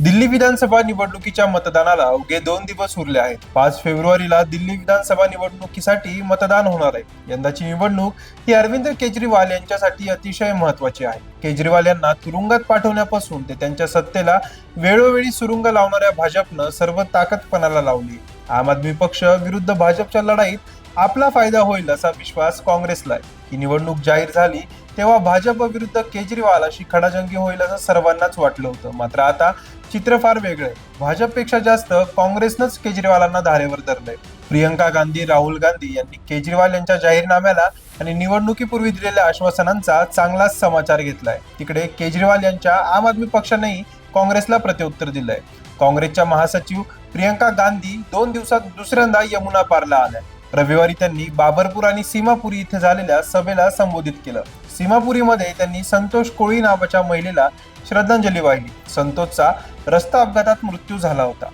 दिल्ली विधानसभा निवडणुकीच्या मतदानाला अवघे दोन दिवस उरले आहेत. पाच फेब्रुवारीला दिल्ली विधानसभा निवडणुकीसाठी मतदान होणार आहे. यंदाची निवडणूक ही अरविंद केजरीवाल यांच्यासाठी अतिशय महत्वाची आहे. केजरीवाल यांना तुरुंगात पाठवण्यापासून ते त्यांच्या सत्तेला वेळोवेळी सुरुंग लावणाऱ्या भाजपनं सर्व ताकदपणाला लावली. आम आदमी पक्ष विरुद्ध भाजपच्या लढाईत आपला फायदा होईल असा विश्वास काँग्रेसला आहे. ही निवडणूक जाहीर झाली तेव्हा भाजप विरुद्ध केजरीवाल अशी खडाजंगी होईल असं सर्वांनाच वाटलं होतं. मात्र आता चित्र फार वेगळं आहे. भाजपपेक्षा जास्त काँग्रेसनंच केजरीवालांना धारेवर धरलंय. प्रियंका गांधी राहुल गांधी यांनी केजरीवाल यांच्या जाहीरनाम्याला आणि निवडणुकीपूर्वी दिलेल्या आश्वासनांचा चांगलाच समाचार घेतलाय. तिकडे केजरीवाल यांच्या आम आदमी पक्षानेही काँग्रेसला प्रत्युत्तर दिलंय. काँग्रेसच्या महासचिव प्रियंका गांधी दोन दिवसात दुसऱ्यांदा यमुना पारला आल्या. रविवारी त्यांनी बाबरपूर आणि सीमापुरी इथे झालेल्या सभेला संबोधित केलं. सीमापुरीमध्ये त्यांनी संतोष कोळी नावाच्या महिलेला श्रद्धांजली वाहिली. संतोषचा रस्ता अपघातात मृत्यू झाला होता.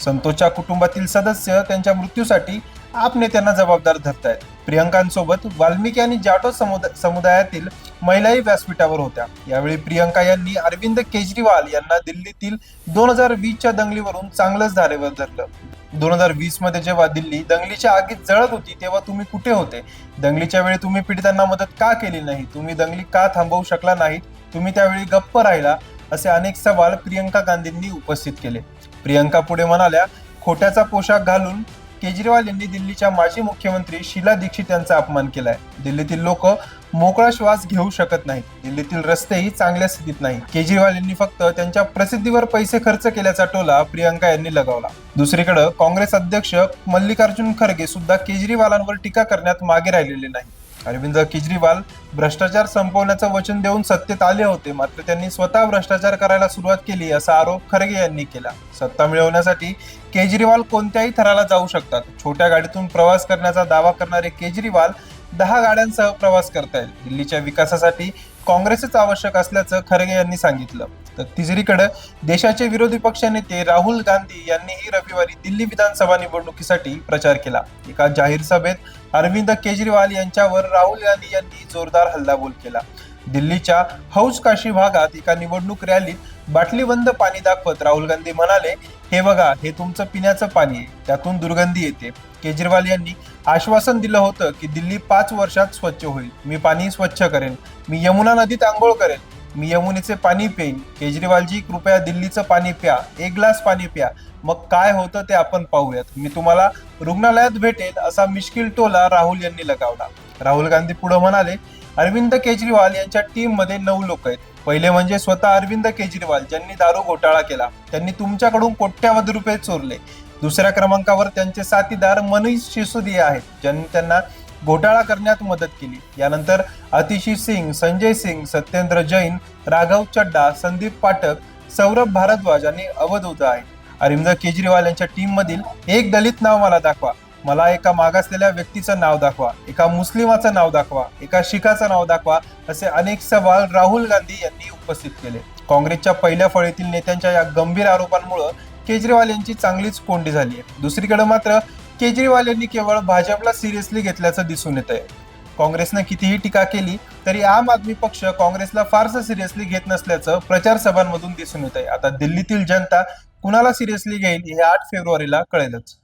संतोषच्या कुटुंबातील सदस्य त्यांच्या मृत्यूसाठी आप नेत्यांना जबाबदार धरतायत. प्रियंकांसोबत वाल्मिकी आणि जाटो समुदा- समुदायातील महिलाही व्यासपीठावर होत्या. यावेळी प्रियंका यांनी अरविंद केजरीवाल यांना दिल्लीतील दोन हजार वीसच्या दंगलीवरून चांगलंच धारेवर धरलं. दोन हजार वीसमध्ये जेव्हा दिल्ली दंगलीच्या आगीत जळत होती तेव्हा तुम्ही कुठे होते? दंगलीच्या वेळी तुम्ही पीडितांना मदत का केली नाही? तुम्ही दंगली का थांबवू शकला नाहीत तुम्ही त्यावेळी गप्प राहिला? असे अनेक सवाल प्रियंका गांधींनी उपस्थित केले. प्रियंका पुढे म्हणाल्या खोट्याचा पोशाख घालून केजरीवाल यांनी दिल्लीच्या माजी मुख्यमंत्री शीला दीक्षित यांचा अपमान केलाय. दिल्लीतील लोक मोकळा श्वास घेऊ शकत नाहीत. दिल्लीतील रस्तेही चांगल्या स्थितीत नाही केजरीवाल यांनी फक्त त्यांच्या प्रसिद्धीवर पैसे खर्च केल्याचा टोला प्रियंका यांनी लगावला. दुसरीकडे काँग्रेस अध्यक्ष मल्लिकार्जुन खरगे सुद्धा केजरीवालांवर टीका करण्यात मागे राहिलेले नाही अरविंद केजरीवाल भ्रष्टाचार संपवण्याचं वचन देऊन सत्तेत आले होते मात्र त्यांनी स्वतः भ्रष्टाचार करायला सुरुवात केली असा आरोप खरगे यांनी केला. सत्ता मिळवण्यासाठी केजरीवाल कोणत्याही थराला जाऊ शकतात. छोट्या गाडीतून प्रवास करण्याचा दावा करणारे केजरीवाल दहा गाड्यांसह प्रवास करता येईल. दिल्लीच्या विकासासाठी काँग्रेसच आवश्यक असल्याचं खरगे यांनी सांगितलं. तर तिसरीकडे देशाचे विरोधी पक्षनेते राहुल गांधी यांनीही रविवारी दिल्ली विधानसभा निवडणुकीसाठी प्रचार केला. एका जाहीर सभेत अरविंद केजरीवाल यांच्यावर राहुल गांधी यांनी जोरदार हल्लाबोल केला. दिल्लीच्या हौज काशी भागात एका निवडणूक रॅलीत बाटलीबंद पाणी दाखवत राहुल गांधी म्हणाले हे बघा हे तुमचं पिण्याचं पाणी आहे त्यातून दुर्गंधी येते. केजरीवाल यांनी आश्वासन दिलं होतं की दिल्ली पाच वर्षात स्वच्छ होईल. मी पाणी स्वच्छ करेन. मी यमुना नदीत आंघोळ करेन. मी यमुनेचे पाणी पेईन. केजरीवालजी कृपया दिल्लीचं पाणी प्या. एक ग्लास पाणी प्या. मग काय होतं ते आपण पाहूयात. मी तुम्हाला रुग्णालयात भेटेल असा मिश्किल टोला राहुल यांनी लगावला. राहुल गांधी पुढे म्हणाले अरविंद केजरीवाल यांच्या टीममध्ये नऊ लोक आहेत. पहिले म्हणजे स्वतः अरविंद केजरीवाल ज्यांनी दारू घोटाळा केला. त्यांनी तुमच्याकडून कोट्यावधी रुपये चोरले. दुसऱ्या क्रमांकावर त्यांचे साथीदार मनीष सिसोदिया आहेत. ज्यांनी त्यांना घोटाळा करण्यात मदत केली. यानंतर अतिशी सिंग संजय सिंग सत्येंद्र जैन राघव चड्डा संदीप पाठक सौरभ भारद्वाज आणि अवधूत आहे अरविंद केजरीवाल यांच्या टीम मधील एक दलित नाव मला दाखवा. मला एका मागासलेल्या व्यक्तीचं नाव दाखवा. एका मुस्लिमाचं नाव दाखवा. एका शिखाचं नाव दाखवा असे अनेक सवाल राहुल गांधी यांनी उपस्थित केले. काँग्रेसच्या पहिल्या फळीतील नेत्यांच्या या गंभीर आरोपांमुळे केजरीवाल यांची चांगलीच कोंडी झाली आहे. दुसरीकडे मात्र केजरीवाल यांनी केवळ भाजपला सिरियसली घेतल्याचं दिसून येत आहे काँग्रेसनं कितीही टीका केली तरी आम आदमी पक्ष काँग्रेसला फारसं सिरियसली घेत नसल्याचं प्रचार सभांमधून दिसून येत आहे आता दिल्लीतील जनता कुणाला सिरियसली घेईल हे आठ फेब्रुवारीला कळेलच.